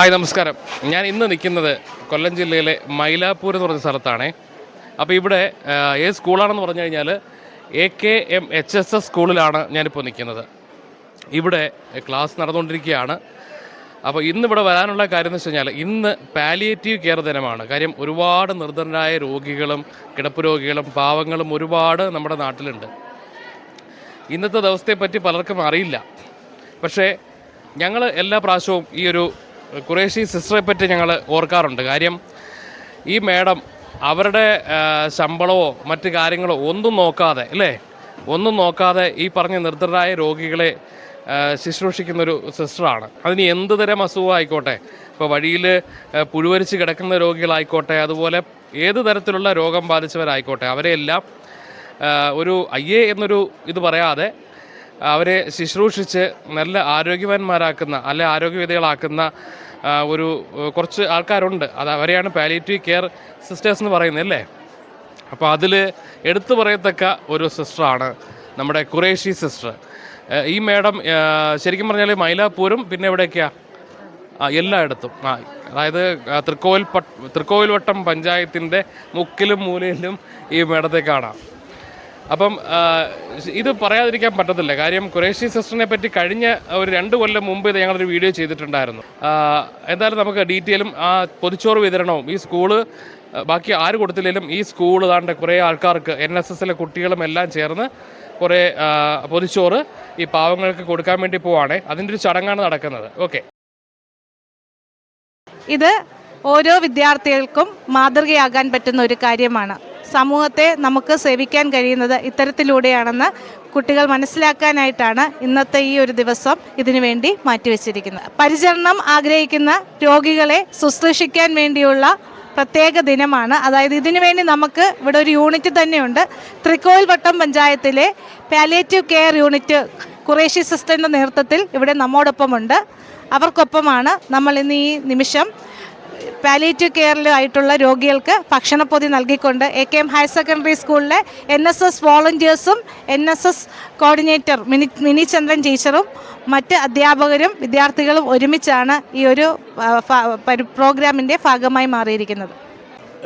Hi നമസ്കാരം. ഞാൻ ഇന്ന് നിൽക്കുന്നത് കൊല്ലം ജില്ലയിലെ മൈലാപ്പൂർ എന്ന് പറഞ്ഞ സ്ഥലത്താണ്. അപ്പോൾ ഇവിടെ ഏത് സ്കൂളാണെന്ന് പറഞ്ഞു കഴിഞ്ഞാൽ A K M H S S സ്കൂളിലാണ് ഞാനിപ്പോൾ നിൽക്കുന്നത്. ഇവിടെ ക്ലാസ് നടന്നുകൊണ്ടിരിക്കുകയാണ്. അപ്പോൾ ഇന്ന് ഇവിടെ വരാനുള്ള കാര്യം എന്ന് വെച്ച് കഴിഞ്ഞാൽ ഇന്ന് പാലിയേറ്റീവ് കെയർ ദിനമാണ്. കാര്യം ഒരുപാട് നിർദ്ധനരായ രോഗികളും കിടപ്പ് രോഗികളും പാവങ്ങളും ഒരുപാട് നമ്മുടെ നാട്ടിലുണ്ട്. ഇന്നത്തെ ദിവസത്തെ പറ്റി പലർക്കും അറിയില്ല. പക്ഷേ ഞങ്ങൾ എല്ലാ പ്രാവശ്യവും ഈ ഒരു കുറേശ്ശി സിസ്റ്ററെ പറ്റി ഞങ്ങൾ ഓർക്കാറുണ്ട്. കാര്യം ഈ മേഡം അവരുടെ ശമ്പളമോ മറ്റു കാര്യങ്ങളോ ഒന്നും നോക്കാതെ അല്ലേ? ഒന്നും നോക്കാതെ ഈ പറഞ്ഞ നിർദ്ധരായ രോഗികളെ ശുശ്രൂഷിക്കുന്നൊരു സിസ്റ്ററാണ്. അതിന് എന്ത് തരം അസുഖമായിക്കോട്ടെ ഇപ്പോൾ വഴിയിൽ പുഴുവരിച്ച് കിടക്കുന്ന രോഗികളായിക്കോട്ടെ അതുപോലെ ഏത് തരത്തിലുള്ള രോഗം ബാധിച്ചവരായിക്കോട്ടെ അവരെയെല്ലാം ഒരു അയ്യേ എന്നൊരു ഇത് പറയാതെ അവരെ ശുശ്രൂഷിച്ച് നല്ല ആരോഗ്യവാന്മാരാക്കുന്ന അല്ലെ ആരോഗ്യവിധികളാക്കുന്ന ഒരു കുറച്ച് ആൾക്കാരുണ്ട്. അത് അവരെയാണ് പാലിയേറ്റീവ് കെയർ സിസ്റ്റേഴ്സ് എന്ന് പറയുന്നത് അല്ലേ? അപ്പോൾ അതിൽ എടുത്തു പറയത്തക്ക ഒരു സിസ്റ്ററാണ് നമ്മുടെ കുറേഷി സിസ്റ്റർ ഈ മേഡം ശരിക്കും പറഞ്ഞാൽ മൈലാപ്പൂരും പിന്നെ എവിടെയൊക്കെയാണ് ആ എല്ലായിടത്തും. ആ അതായത് തൃക്കോവിൽ പട്ട് തൃക്കോവിൽവട്ടം പഞ്ചായത്തിന്റെ മുക്കിലും മൂലയിലും ഈ മേഡത്തെ കാണാം. അപ്പം ഇത് പറയാതിരിക്കാൻ പറ്റത്തില്ല. കാര്യം കുറേശ്ശി സിസ്റ്ററിനെ പറ്റി കഴിഞ്ഞ ഒരു രണ്ട് കൊല്ലം മുമ്പ് ഇത് ഞങ്ങളൊരു വീഡിയോ ചെയ്തിട്ടുണ്ടായിരുന്നു. എന്തായാലും നമുക്ക് ഡീറ്റെയിലും ആ പൊതിച്ചോറ് വിതരണവും ഈ സ്കൂൾ ബാക്കി ആര് കൊടുത്തില്ലെങ്കിലും ഈ സ്കൂൾ താണ്ട് കുറേ ആൾക്കാർക്ക് എൻ എസ് എസിലെ കുട്ടികളും എല്ലാം ചേർന്ന് കുറേ പൊതിച്ചോറ് ഈ പാവങ്ങൾക്ക് കൊടുക്കാൻ വേണ്ടി പോവാണ്. അതിന്റെ ഒരു ചടങ്ങാണ് നടക്കുന്നത്. ഓക്കെ. ഇത് ഓരോ വിദ്യാർത്ഥികൾക്കും മാതൃകയാകാൻ പറ്റുന്ന ഒരു കാര്യമാണ്. സമൂഹത്തെ നമുക്ക് സേവിക്കാൻ കഴിയുന്നത് ഇത്തരത്തിലൂടെയാണെന്ന് കുട്ടികൾ മനസ്സിലാക്കാനായിട്ടാണ് ഇന്നത്തെ ഈ ഒരു ദിവസം ഇതിനു വേണ്ടി മാറ്റിവെച്ചിരിക്കുന്നത്. പരിചരണം ആഗ്രഹിക്കുന്ന രോഗികളെ ശുശ്രൂഷിക്കാൻ വേണ്ടിയുള്ള പ്രത്യേക ദിനമാണ്. അതായത് ഇതിനു വേണ്ടി നമുക്ക് ഇവിടെ ഒരു യൂണിറ്റ് തന്നെയുണ്ട്. തൃക്കോയിൽ വട്ടം പഞ്ചായത്തിലെ പാലിയേറ്റീവ് കെയർ യൂണിറ്റ് കുറേശ്യ സിസ്റ്ററിന്റെ നേതൃത്വത്തിൽ ഇവിടെ നമ്മോടൊപ്പമുണ്ട്. അവർക്കൊപ്പമാണ് നമ്മൾ ഇന്ന് ഈ നിമിഷം പാലിയേറ്റീവ് കെയറിലായിട്ടുള്ള രോഗികൾക്ക് ഭക്ഷണപ്പൊതി നൽകിക്കൊണ്ട് A K M higher secondary സ്കൂളിലെ N S S വോളണ്ടിയേഴ്സും N S S coordinator Mini Mini Chandran ടീച്ചറും മറ്റ് അധ്യാപകരും വിദ്യാർത്ഥികളും ഒരുമിച്ചാണ് ഈ ഒരു പരി- പ്രോഗ്രാമിന്റെ ഭാഗമായി മാറിയിരിക്കുന്നത്.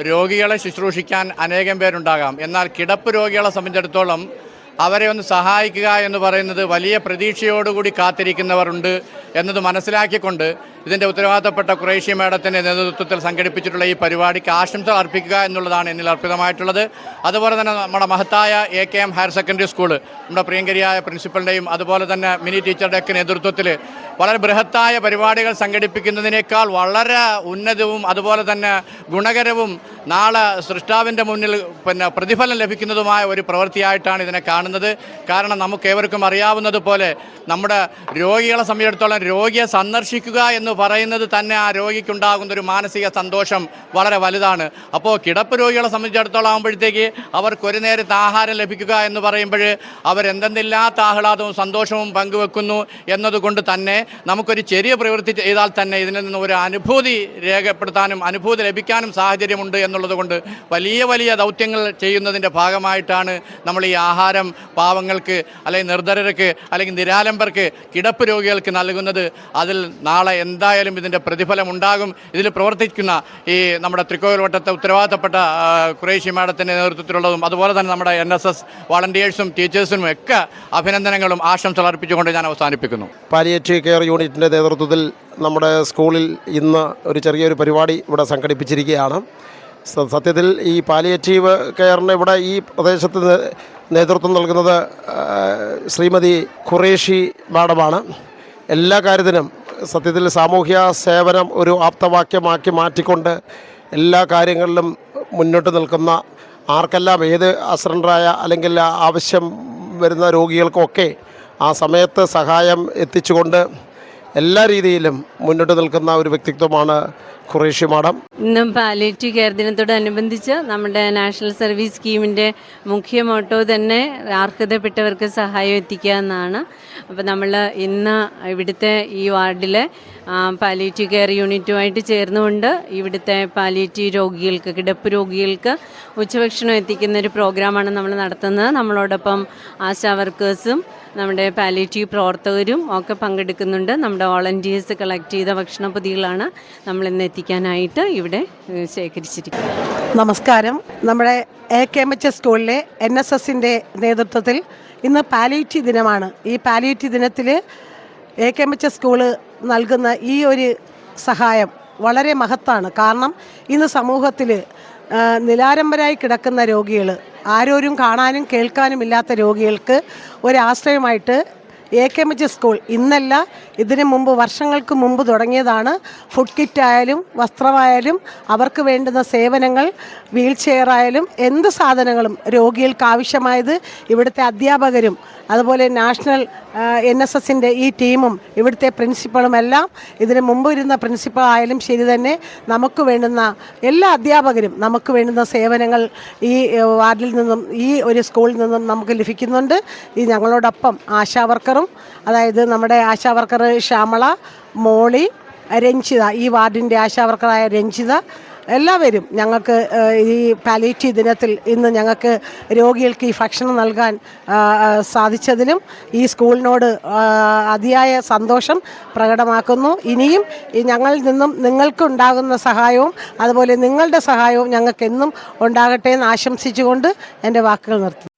രോഗികളെ ശുശ്രൂഷിക്കാൻ അനേകം പേരുണ്ടാകാം. എന്നാൽ കിടപ്പ് രോഗികളെ സംബന്ധിച്ചിടത്തോളം അവരെ ഒന്ന് സഹായിക്കുക എന്ന് പറയുന്നത് വലിയ പ്രതീക്ഷയോടുകൂടി കാത്തിരിക്കുന്നവരുണ്ട് എന്നത് മനസ്സിലാക്കിക്കൊണ്ട് ഇതിന്റെ ഉത്തരവാദിത്തപ്പെട്ട ക്രൊയേഷ്യ മേഡത്തിന്റെ നേതൃത്വത്തിൽ സംഘടിപ്പിച്ചിട്ടുള്ള ഈ പരിപാടിക്ക് ആശംസ അർപ്പിക്കുക എന്നുള്ളതാണ് എന്നിൽ അർപ്പിതമായിട്ടുള്ളത്. അതുപോലെ തന്നെ നമ്മുടെ മഹത്തായ A K M higher secondary school നമ്മുടെ പ്രിയങ്കരിയായ പ്രിൻസിപ്പളിന്റെയും അതുപോലെ തന്നെ മിനി ടീച്ചറുടെയൊക്കെ നേതൃത്വത്തിൽ വളരെ ബൃഹത്തായ പരിപാടികൾ സംഘടിപ്പിക്കുന്നതിനേക്കാൾ വളരെ ഉന്നതവും അതുപോലെ തന്നെ ഗുണകരവും നാളെ സൃഷ്ടാവിന്റെ മുന്നിൽ പിന്നെ പ്രതിഫലം ലഭിക്കുന്നതുമായ ഒരു പ്രവൃത്തിയായിട്ടാണ് ഇതിനെ കാണുന്നത്. കാരണം നമുക്ക് ഏവർക്കും അറിയാവുന്നത് പോലെ നമ്മുടെ രോഗികളെ സംബന്ധിച്ചിടത്തോളം രോഗിയെ സന്ദർശിക്കുക എന്ന് പറയുന്നത് തന്നെ ആ രോഗിക്കുണ്ടാകുന്ന ഒരു മാനസിക സന്തോഷം വളരെ വലുതാണ്. അപ്പോൾ കിടപ്പ് രോഗികളെ സംബന്ധിച്ചിടത്തോളം ആകുമ്പോഴത്തേക്ക് അവർക്ക് ഒരു നേരത്തെ ആഹാരം ലഭിക്കുക എന്ന് പറയുമ്പോൾ അവരെന്തെന്നില്ലാത്ത ആഹ്ലാദവും സന്തോഷവും പങ്കുവെക്കുന്നു എന്നതുകൊണ്ട് തന്നെ നമുക്കൊരു ചെറിയ പ്രവൃത്തി ചെയ്താൽ തന്നെ ഇതിൽ നിന്ന് ഒരു അനുഭൂതി രേഖപ്പെടുത്താനും അനുഭൂതി ലഭിക്കാനും സാഹചര്യമുണ്ട് എന്നുള്ളത് കൊണ്ട് വലിയ വലിയ ദൗത്യങ്ങൾ ചെയ്യുന്നതിന്റെ ഭാഗമായിട്ടാണ് നമ്മൾ ഈ ആഹാരം പാവങ്ങൾക്ക് അല്ലെങ്കിൽ നിർധരർക്ക് അല്ലെങ്കിൽ നിരാലംബർക്ക് കിടപ്പ് രോഗികൾക്ക് നൽകുന്നത് അതിൽ നാളെ എന്തായാലും ഇതിന്റെ പ്രതിഫലം ഉണ്ടാകും. ഇതിൽ പ്രവർത്തിക്കുന്ന ഈ നമ്മുടെ തൃക്കോവിൽവട്ടത്തെ ഉത്തരവാദിത്തപ്പെട്ട ആ, മാഡത്തിന്റെ നേതൃത്വത്തിലുള്ളതും അതുപോലെ തന്നെ നമ്മുടെ എൻ എസ് എസ് വളണ്ടിയേഴ്സും ടീച്ചേഴ്സിനും ഒക്കെ അഭിനന്ദനങ്ങളും ആശംസകൾ അർപ്പിച്ചുകൊണ്ട് ഞാൻ അവസാനിപ്പിക്കുന്നു. പാലിയേറ്റീവ് കെയർ യൂണിറ്റിന്റെ നേതൃത്വത്തിൽ നമ്മുടെ സ്കൂളിൽ ഇന്ന് ഒരു ചെറിയൊരു പരിപാടി ഇവിടെ സംഘടിപ്പിച്ചിരിക്കുകയാണ്. സത്യത്തിൽ ഈ പാലിയേറ്റീവ് കെയറിന് ഇവിടെ ഈ പ്രദേശത്ത് നേതൃത്വം നൽകുന്നത് ശ്രീമതി ഖുറേഷി മാഡമാണ്. എല്ലാ കാര്യത്തിനും സത്യത്തിൽ സാമൂഹ്യ സേവനം ഒരു ആപ്തവാക്യമാക്കി മാറ്റിക്കൊണ്ട് എല്ലാ കാര്യങ്ങളിലും മുന്നോട്ട് നിൽക്കുന്ന ആർക്കെല്ലാം ഏത് അസറണ്ടറായ അല്ലെങ്കിൽ ആവശ്യം വരുന്ന രോഗികൾക്കൊക്കെ ആ സമയത്ത് സഹായം എത്തിച്ചുകൊണ്ട് എല്ലാ രീതിയിലും മുന്നോട്ട് നിൽക്കുന്ന ഒരു വ്യക്തിത്വമാണ് ഖുറേഷി മാഡം. ഇന്നും പാലിയേറ്റീവ് കെയർ ദിനത്തോടനുബന്ധിച്ച് നമ്മുടെ നാഷണൽ സർവീസ് സ്കീമിന്റെ മുഖ്യ മോട്ടോ തന്നെ അർഹതപ്പെട്ടവർക്ക് സഹായം എത്തിക്കുക എന്നാണ്. അപ്പോൾ നമ്മൾ ഇന്ന് ഇവിടുത്തെ ഈ വാർഡിൽ പാലിയേറ്റീവ് കെയർ യൂണിറ്റുമായിട്ട് ചേർന്നുകൊണ്ട് ഇവിടുത്തെ പാലിയേറ്റീവ് രോഗികൾക്ക് കിടപ്പ് രോഗികൾക്ക് ഉച്ചഭക്ഷണം എത്തിക്കുന്ന ഒരു പ്രോഗ്രാമാണ് നമ്മൾ നടത്തുന്നത്. നമ്മളോടൊപ്പം ആശാ വർക്കേഴ്സും നമ്മുടെ പാലിയേറ്റീവ് പ്രവർത്തകരും ഒക്കെ പങ്കെടുക്കുന്നുണ്ട്. നമ്മുടെ വോളണ്ടിയേഴ്സ് കളക്ട് ചെയ്ത ഭക്ഷണപ്പൊതികളാണ് നമ്മൾ ഇന്ന് എത്തിക്കാനായിട്ട് ഇവിടെ ശേഖരിച്ചിരിക്കുന്നത്. നമസ്കാരം. നമ്മുടെ A K M H S സ്കൂളിലെ എൻ എസ് എസിന്റെ നേതൃത്വത്തിൽ ഇന്ന് പാലിയേറ്റീവ് ദിനമാണ്. ഈ പാലിയേറ്റീവ് ദിനത്തിൽ A K M H school നൽകുന്ന ഈ ഒരു സഹായം വളരെ മഹത്താണ്. കാരണം ഇന്ന് സമൂഹത്തിൽ നിലാരംബരായി കിടക്കുന്ന രോഗികൾ ആരോരും കാണാനും കേൾക്കാനും ഇല്ലാത്ത രോഗികൾക്ക് ഒരാശ്രയമായിട്ട് A K M G school ഇന്നല്ല ഇതിനു മുമ്പ് വർഷങ്ങൾക്ക് മുമ്പ് തുടങ്ങിയതാണ്. ഫുഡ് കിറ്റ് ആയാലും വസ്ത്രമായാലും അവർക്ക് വേണ്ടുന്ന സേവനങ്ങൾ വീൽ ചെയർ ആയാലും എന്ത് സാധനങ്ങളും രോഗികൾക്ക് ആവശ്യമായത് ഇവിടുത്തെ അധ്യാപകരും അതുപോലെ നാഷണൽ എൻ എസ് എസിന്റെ ഈ ടീമും ഇവിടുത്തെ പ്രിൻസിപ്പളും എല്ലാം ഇതിന് മുമ്പ് ഇരുന്ന പ്രിൻസിപ്പൾ ആയാലും ശരി തന്നെ നമുക്ക് വേണ്ടുന്ന എല്ലാ അധ്യാപകരും നമുക്ക് വേണ്ടുന്ന സേവനങ്ങൾ ഈ വാർഡിൽ നിന്നും ഈ ഒരു സ്കൂളിൽ നിന്നും നമുക്ക് ലഭിക്കുന്നുണ്ട്. ഈ ഞങ്ങളോടൊപ്പം ആശാ വർക്കറും അതായത് നമ്മുടെ ആശാ വർക്കർ ശ്യാമള മോളി രഞ്ജിത ഈ വാർഡിന്റെ ആശാ വർക്കറായ രഞ്ജിത എല്ലാവരും ഞങ്ങൾക്ക് ഈ പാലിയേറ്റീവ് ദിനത്തിൽ ഇന്ന് ഞങ്ങൾക്ക് രോഗികൾക്ക് ഈ ഭക്ഷണം നൽകാൻ സാധിച്ചതിലും ഈ സ്കൂളിനോട് അതിയായ സന്തോഷം പ്രകടമാക്കുന്നു. ഇനിയും ഞങ്ങളിൽ നിന്നും നിങ്ങൾക്കുണ്ടാകുന്ന സഹായവും അതുപോലെ നിങ്ങളുടെ സഹായവും ഞങ്ങൾക്ക് എന്നും ഉണ്ടാകട്ടെ എന്ന് ആശംസിച്ചുകൊണ്ട് എന്റെ വാക്കുകൾ നിർത്തുന്നു.